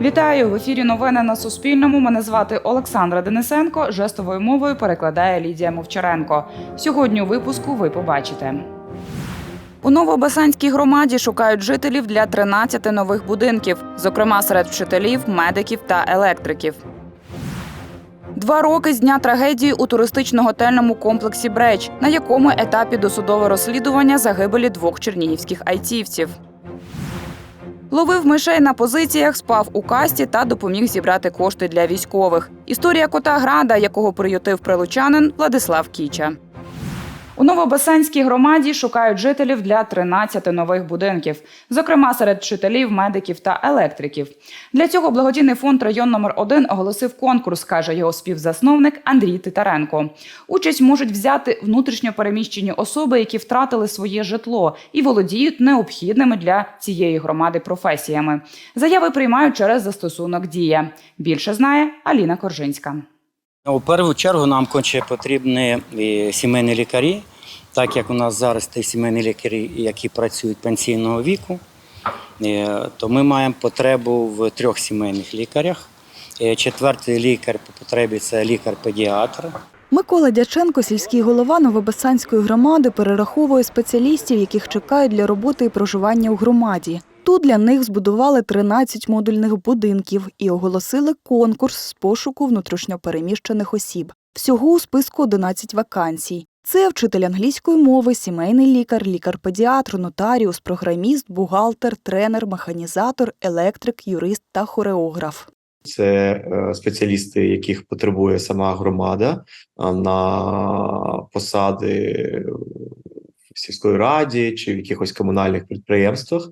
Вітаю в ефірі. Новини на Суспільному. Мене звати Олександра Денисенко. Жестовою мовою перекладає Лідія Мовчаренко. Сьогодні у випуску ви побачите. У Новобасанській громаді шукають жителів для 13 нових будинків, зокрема серед вчителів, медиків та електриків. Два роки з дня трагедії у туристично-готельному комплексі Бреч, на якому етапі досудове розслідування загибелі двох чернігівських айцівців. Ловив мишей на позиціях, спав у касті та допоміг зібрати кошти для військових. Історія кота града, якого приютив прилучанин Владислав Кіча. У Новобасанській громаді шукають жителів для 13 нових будинків, зокрема серед вчителів, медиків та електриків. Для цього благодійний фонд район номер 1 оголосив конкурс, каже його співзасновник Андрій Титаренко. Участь можуть взяти внутрішньо переміщені особи, які втратили своє житло і володіють необхідними для цієї громади професіями. Заяви приймають через застосунок Дія. Більше знає Аліна Коржинська. У першу чергу нам конче потрібні сімейні лікарі, так як у нас зараз ті сімейні лікарі, які працюють пенсійного віку, е, то ми маємо потребу в трьох сімейних лікарях. Е, Четвертий лікар по потребі це лікар-педіатр. Микола Дяченко, сільський голова Новобасанської громади, перераховує спеціалістів, яких чекають для роботи і проживання у громаді. Тут для них збудували 13 модульних будинків і оголосили конкурс з пошуку внутрішньопереміщених осіб. Всього у списку 11 вакансій. Це вчитель англійської мови, сімейний лікар, лікар-педіатр, нотаріус, програміст, бухгалтер, тренер, механізатор, електрик, юрист та хореограф. Це е, спеціалісти, яких потребує сама громада на посади в сільської раді чи в якихось комунальних підприємствах.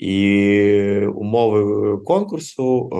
І умови конкурсу е,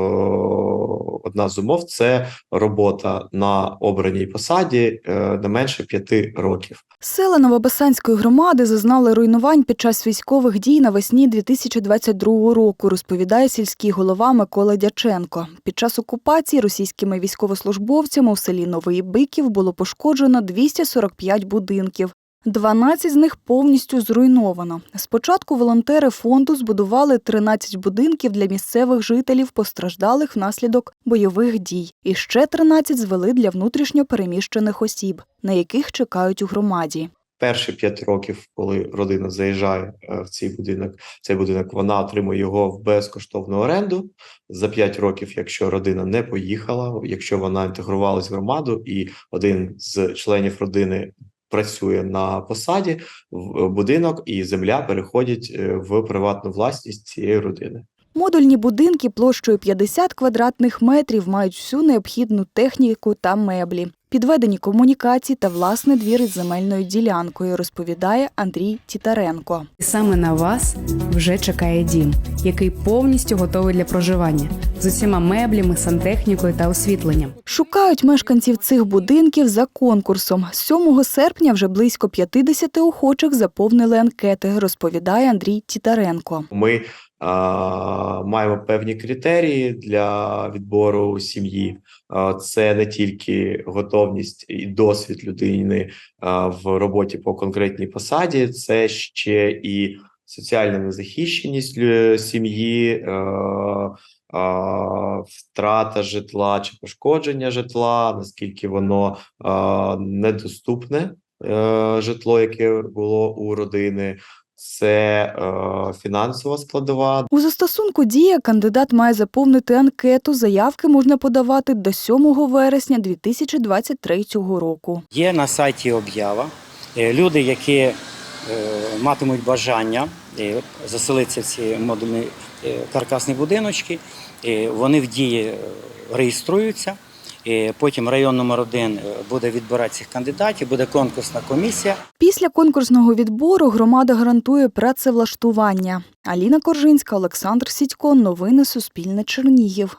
одна з умов це робота на обраній посаді е, не менше п'яти років. Села Новобасанської громади зазнали руйнувань під час військових дій навесні 2022 року, розповідає сільський голова Микола Дяченко. Під час окупації російськими військовослужбовцями у селі Новий Биків було пошкоджено 245 будинків. 12 з них повністю зруйновано. Спочатку волонтери фонду збудували 13 будинків для місцевих жителів, постраждалих внаслідок бойових дій. І ще 13 звели для внутрішньо переміщених осіб, на яких чекають у громаді. Перші п'ять років, коли родина заїжджає е, в цей будинок, цей будинок вона отримує його в безкоштовну оренду. За п'ять років, якщо родина не поїхала, якщо вона інтегрувалась в громаду, і один з членів родини працює на посаді, в будинок і земля переходять е, в приватну власність цієї родини. Модульні будинки площею 50 квадратних метрів мають всю необхідну техніку та меблі, підведені комунікації та власний двір із земельною ділянкою, розповідає Андрій Тітаренко. Саме на вас вже чекає дім, який повністю готовий для проживання з усіма меблями, сантехнікою та освітленням. Шукають мешканців цих будинків за конкурсом. З 7 серпня вже близько 50 охочих заповнили анкети, розповідає Андрій Тітаренко. Ми маємо певні критерії для відбору сім'ї. Це не тільки готовність і досвід людини в роботі по конкретній посаді, це ще і соціальна незахищеність сім'ї, е, втрата житла чи пошкодження житла, наскільки воно недоступне е, житло, яке було у родини. Це е, фінансова складова, У застосунку «Дія» кандидат має заповнити анкету. Заявки можна подавати до 7 вересня 2023 року. Є на сайті об'ява. Е, Люди, які е, матимуть бажання е, заселитися в ці модульні е, каркасні будиночки, е, вони в дії реєструються. Е, Потім район номер один буде відбирати цих кандидатів, буде конкурсна комісія. Після конкурсного відбору громада гарантує працевлаштування. Аліна Коржинська, Олександр Сідько. Новини Суспільне Чернігів.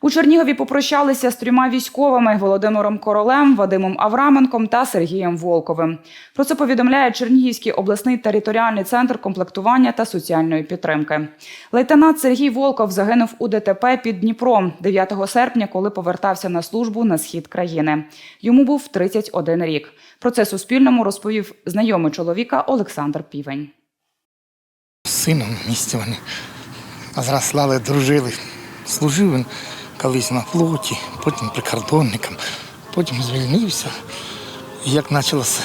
У Чернігові попрощалися з трьома військовими Володимиром Королем, Вадимом Авраменком та Сергієм Волковим. Про це повідомляє Чернігівський обласний територіальний центр комплектування та соціальної підтримки. Лейтенант Сергій Волков загинув у ДТП під Дніпром 9 серпня, коли повертався на службу на схід країни. Йому був 31 рік. Про це Суспільному розповів знайомий чоловіка Олександр Півень. Сином в місті вони зрослали, дружили. Служив він колись на флоті, потім прикордонником, потім звільнився. Як почався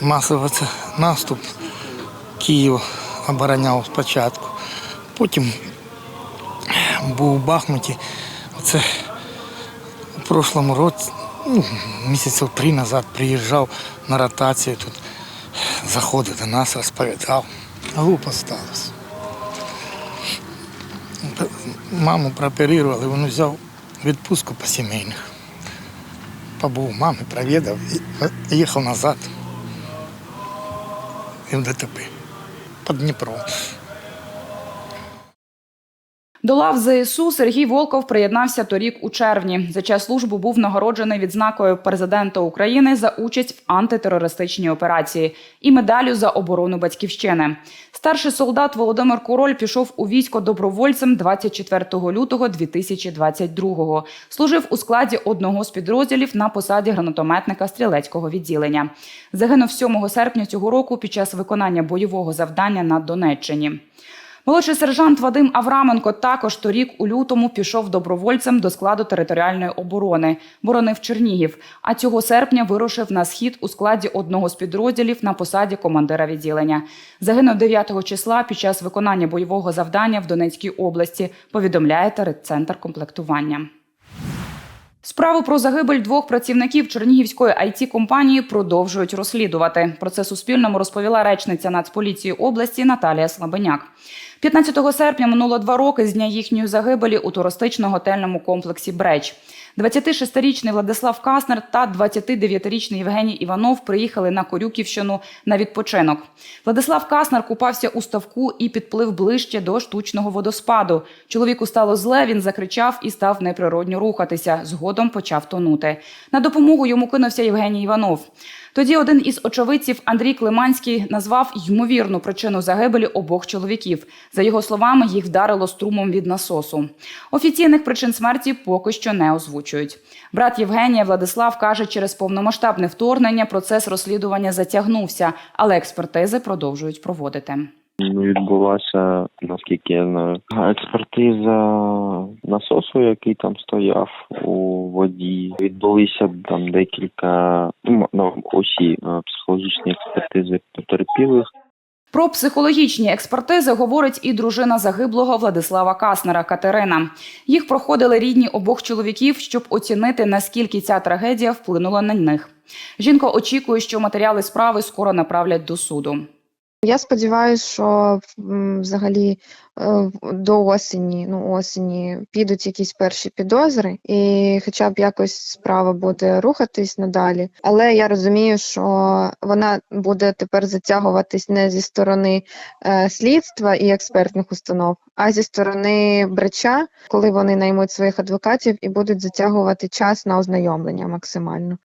масовий наступ, Київ обороняв спочатку. Потім був у Бахмуті. Оце у прошлому році, ну, місяців три назад приїжджав на ротацію тут, заходив до нас, розповідав. Глупо сталося. Маму прооперували, він взяв відпустку по сімейних. Побув мами, провідав і їхав назад. І в ДТП. Під Дніпром. До лав ЗСУ Сергій Волков приєднався торік у червні. За час служби був нагороджений відзнакою президента України за участь в антитерористичній операції і медаллю за оборону батьківщини. Старший солдат Володимир Король пішов у військо добровольцем 24 лютого 2022-го. Служив у складі одного з підрозділів на посаді гранатометника стрілецького відділення. Загинув 7 серпня цього року під час виконання бойового завдання на Донеччині. Молодший сержант Вадим Авраменко також торік у лютому пішов добровольцем до складу територіальної оборони, боронив Чернігів. А цього серпня вирушив на схід у складі одного з підрозділів на посаді командира відділення. Загинув 9 числа під час виконання бойового завдання в Донецькій області. Повідомляє центр комплектування. Справу про загибель двох працівників Чернігівської it компанії продовжують розслідувати. Про це Суспільному розповіла речниця Нацполіції області Наталія Слабеняк. 15 серпня минуло два роки з дня їхньої загибелі у туристично-готельному комплексі Бреч. 26-річний Владислав Каснер та 29-річний Євгеній Іванов приїхали на Корюківщину на відпочинок. Владислав Каснер купався у ставку і підплив ближче до штучного водоспаду. Чоловіку стало зле, він закричав і став неприродньо рухатися. Згодом почав тонути. На допомогу йому кинувся Євгеній Іванов. Тоді один із очевидців Андрій Климанський назвав ймовірну причину загибелі обох чоловіків. За його словами, їх вдарило струмом від насосу. Офіційних причин смерті поки що не озвучують. Брат Євгенія Владислав каже, через повномасштабне вторгнення процес розслідування затягнувся, але експертизи продовжують проводити. Ну, відбулася, наскільки я знаю, експертиза насосу, який там стояв у воді. Відбулися там декілька ну, осі е, психологічні експертизи потерпілих. Про психологічні експертизи говорить і дружина загиблого Владислава Каснера Катерина. Їх проходили рідні обох чоловіків, щоб оцінити наскільки ця трагедія вплинула на них. Жінка очікує, що матеріали справи скоро направлять до суду. Я сподіваюся, що взагалі е, до осені, ну осені підуть якісь перші підозри, і хоча б якось справа буде рухатись надалі. Але я розумію, що вона буде тепер затягуватись не зі сторони е, слідства і експертних установ, а зі сторони бреча, коли вони наймуть своїх адвокатів і будуть затягувати час на ознайомлення максимально.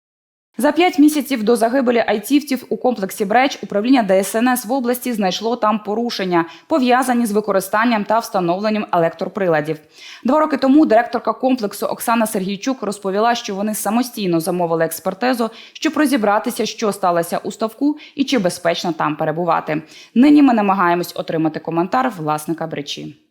За п'ять місяців до загибелі айтівців у комплексі Бреч управління ДСНС в області знайшло там порушення, пов'язані з використанням та встановленням електроприладів. Два роки тому директорка комплексу Оксана Сергійчук розповіла, що вони самостійно замовили експертизу, щоб розібратися, що сталося у ставку і чи безпечно там перебувати. Нині ми намагаємось отримати коментар власника бречі.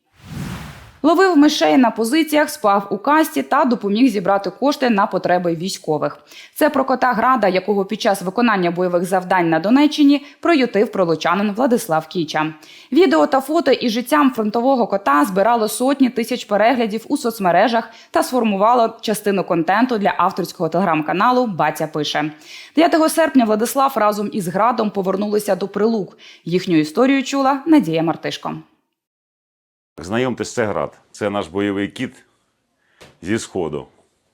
Ловив мишей на позиціях, спав у касті та допоміг зібрати кошти на потреби військових. Це про кота града, якого під час виконання бойових завдань на Донеччині приютив пролучанин Владислав Кіча. Відео та фото із життям фронтового кота збирало сотні тисяч переглядів у соцмережах та сформувало частину контенту для авторського телеграм-каналу Батя пише 9 серпня. Владислав разом із градом повернулися до прилук. Їхню історію чула Надія Мартишко. Знайомтесь, це град. Це наш бойовий кіт зі сходу.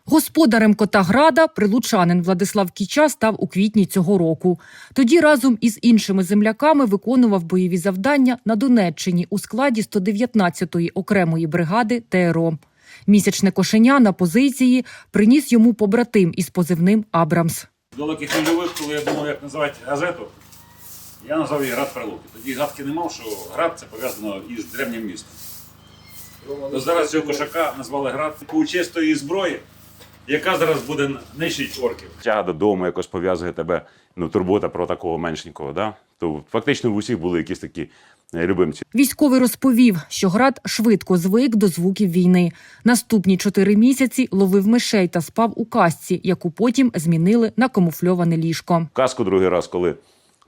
Господарем кота Града прилучанин Владислав Кіча став у квітні цього року. Тоді разом із іншими земляками виконував бойові завдання на Донеччині у складі 119-ї окремої бригади ТРО. Місячне кошеня на позиції приніс йому побратим із позивним Абрамс. До великих нульових, коли я думав, як називати газету, я назвав її Град Прилуки. Тоді гадки не мав, що град це пов'язано із древнім містом. То зараз цього кошака назвали град. Чистої зброї яка зараз буде нищить орків. Тяга додому якось пов'язує тебе, ну, турбота про такого меншенького, да? то фактично в усіх були якісь такі е, любимці. Військовий розповів, що град швидко звик до звуків війни. Наступні чотири місяці ловив мишей та спав у касці, яку потім змінили на камуфльоване ліжко. Казку другий раз, коли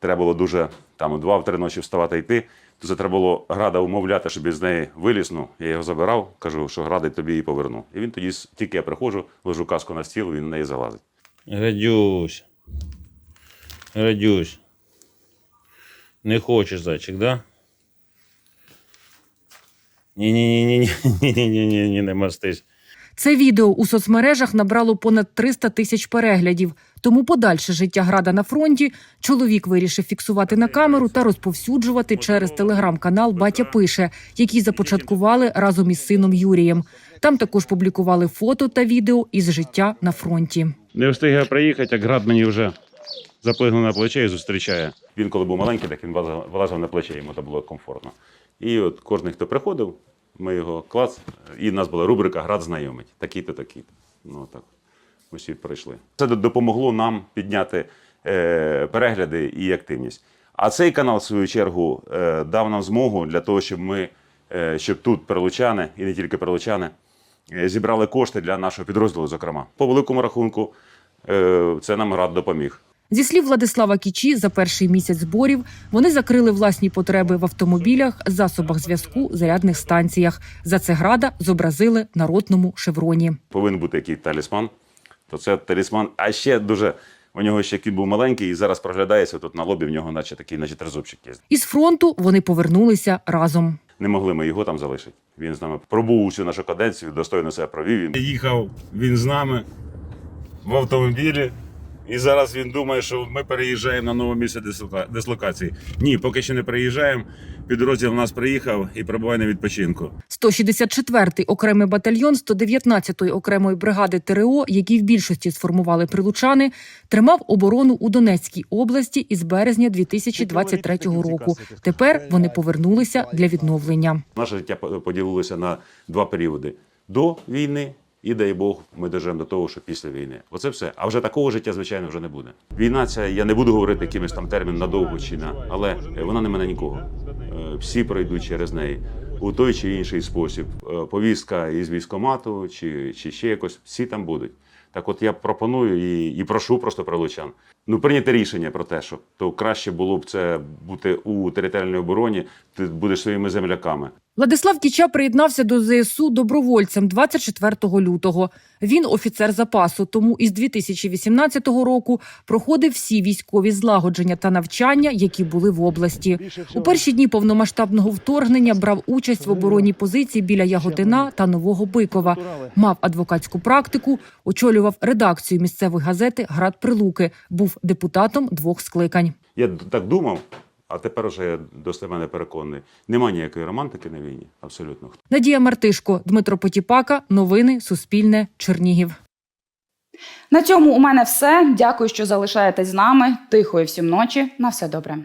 треба було дуже там два-три ночі вставати йти, то це треба було града умовляти, щоб із неї виліз. Ну, я його забирав, кажу, що гради тобі її поверну. І він тоді, тільки я приходжу, ложу каску на стіл, він на неї залазить. Радюсь. Радюсь. Не хочеш, зайчик, да? Ні-ні-ні-ні-ні-ні-ні-ні, не мастись. Це відео у соцмережах набрало понад 300 тисяч переглядів. Тому подальше життя града на фронті чоловік вирішив фіксувати на камеру та розповсюджувати через телеграм-канал Батя пише, який започаткували разом із сином Юрієм. Там також публікували фото та відео із життя на фронті. Не встиг я приїхати, як град мені вже заплигнув на плече і зустрічає. Він, коли був маленький, так він вилазив на плече, йому це було комфортно. І от кожен, хто приходив, ми його клац, і в нас була рубрика Град знайомить. Такий-то, такий-то. Ну так. Усі пройшли. Це допомогло нам підняти е, перегляди і активність. А цей канал, в свою чергу, е, дав нам змогу для того, щоб ми, е, щоб тут прилучани, і не тільки прилучани, е, зібрали кошти для нашого підрозділу, зокрема. По великому рахунку, е, це нам град допоміг. Зі слів Владислава Кічі, за перший місяць зборів вони закрили власні потреби в автомобілях, засобах зв'язку, зарядних станціях. За це града зобразили на ротному шевроні. Повинен бути якийсь талісман, то це талісман. А ще дуже у нього ще кіт був маленький, і зараз проглядається тут на лобі. В нього, наче такий, наче тризубчик є. Із фронту вони повернулися разом. Не могли ми його там залишити. Він з нами пробув усю нашу каденцію, достойно себе провів. Він Їхав він з нами в автомобілі. І зараз він думає, що ми переїжджаємо на нове місце дислока- дислокації. Ні, поки що не переїжджаємо. Підрозділ в нас приїхав і перебуває на відпочинку. 164-й окремий батальйон 119-ї окремої бригади ТРО, які в більшості сформували прилучани, тримав оборону у Донецькій області із березня 2023 року. Тепер вони повернулися для відновлення. Наше життя по- поділилося на два періоди: до війни і, дай Бог, ми доживемо до того, що після війни. Оце все. А вже такого життя, звичайно, вже не буде. Війна ця, я не буду говорити якимось там термін надовго чи на, але е, вона не мене нікого. Е, Всі пройдуть через неї у той чи інший спосіб. Е, Повістка із військомату чи, чи ще якось, всі там будуть. Так от я пропоную і, і прошу просто прилучан. Ну, прийняти рішення про те, що то краще було б це бути у територіальній обороні, ти будеш своїми земляками. Владислав Кіча приєднався до ЗСУ добровольцем 24 лютого. Він офіцер запасу, тому із 2018 року проходив всі військові злагодження та навчання, які були в області. У перші дні повномасштабного вторгнення брав участь в обороні позицій біля Яготина та Нового Бикова. Мав адвокатську практику, очолював редакцію місцевої газети Град Прилуки. Був депутатом двох скликань. Я так думав, а тепер уже я до мене переконаний. Нема ніякої романтики на війні. Абсолютно. Надія Мартишко, Дмитро Потіпака. Новини Суспільне. Чернігів. На цьому у мене все. Дякую, що залишаєтесь з нами. Тихої всім ночі. На все добре.